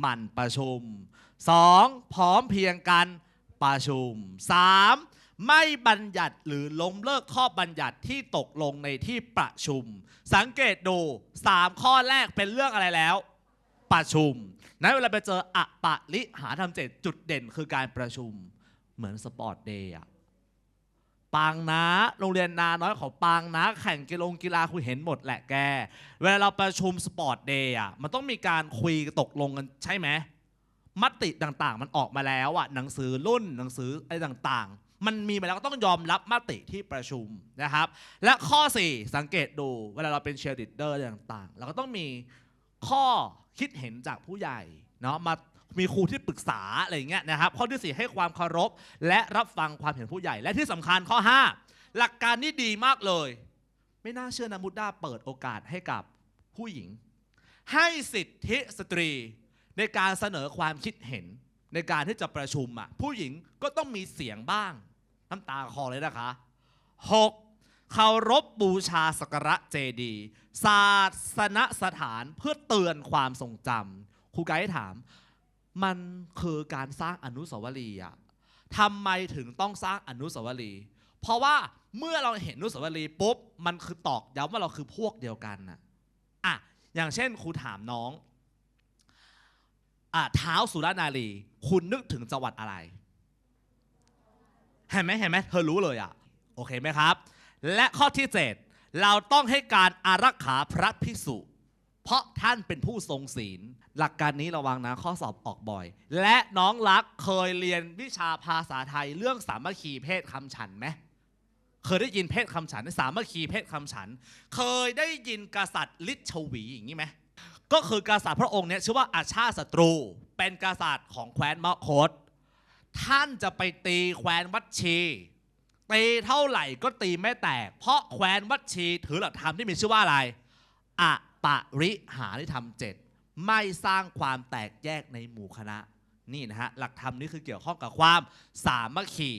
หมั่นประชุม 2. พร้อมเพียงกันประชุม 3. ไม่บัญญัติหรือล้มเลิกข้อบัญญัติที่ตกลงในที่ประชุม สังเกตดู 3 ข้อแรกเป็นเรื่องอะไรแล้ว ประชุมนั้นเวลาไปเจออะปะลิหาธรรมเจ็ดจุดเด่นคือการประชุม เหมือนสปอร์ตเดย์อะ ปางนะโรงเรียนนาน้อยของปางนะแข่งกีฬากีฬาคุณเห็นหมดแหละแก เวลาเราประชุมสปอร์ตเดย์อะมันต้องมีการคุยตกลงกันใช่ไหมมติต่างๆ มันออกมาแล้วอะหนังสือรุ่นหนังสืออะไรต่างๆ มันมีมาแล้วก็ต้องยอมรับมติที่ประชุมนะครับ และข้อ 4 สังเกตดูเวลาเราเป็นเชียร์ลีดเดอร์ต่างๆ เราก็ต้องมีข้อคิดเห็นจากผู้ใหญ่เนาะมา มีครูที่ปรึกษาอะไรอย่างเงี้ยนะครับ ข้อที่ 4 ให้ความเคารพ และรับฟังความเห็นผู้ใหญ่ และที่สำคัญข้อ 5 หลักการนี้ดีมากเลย ไม่น่าเชื่อนะมุดด้าเปิดโอกาสให้กับผู้หญิง ให้สิทธิสตรี ในการเสนอความคิดเห็นในการที่จะประชุมอะผู้หญิงก็ต้องมีเสียงบ้าง น้ำตาคอเลยนะคะ 6. เคารพบูชาสักระเจดีศาสนสถานเพื่อเตือนความทรงจำครูไกด์ถาม มันคือการสร้างอนุสาวรีย์อะทำไมถึงต้องสร้างอนุสาวรีย์เพราะว่าเมื่อเราเห็นอนุสาวรีย์ปุ๊บมันคือตอกย้ำว่าเราคือพวกเดียวกันนะอะอย่างเช่นครูถามน้องอะเท้าสุรนารี คุณนึกถึงจังหวัดอะไรเห็นไหมเห็นไหมเธอรู้เลยอะโอเคไหมครับ และข้อที่ 7 เราต้องให้การอารักขาพระภิกษุ เพราะท่านเป็นผู้ทรงศีล หลักการนี้ระวังนะข้อสอบออกบ่อย และน้องรักเคยเรียนวิชาภาษาไทยเรื่องสามัคคีเพศคำฉันไหมเคยได้ยินเพศคำฉันสามัคคีเพศคำฉัน เคยได้ยินกษัตริย์ลิชวีอย่างนี้ไหมก็คือกษัตริย์พระองค์เนี้ยชื่อว่าอาชาศัตรู เป็นกษัตริย์ของแคว้นมคต ท่านจะไปตีแคว้นวัดชีตีเท่าไหร่ก็ตีไม่แตก เพราะแคว้นวัดชีถือหลักธรรมที่มีชื่อว่าอะไรอะ ปะริหาริธรรมเจ็ดไม่สร้างความแตกแยกในหมู่คณะนี่นะฮะหลักธรรมนี้คือเกี่ยวข้องกับความสามัคคี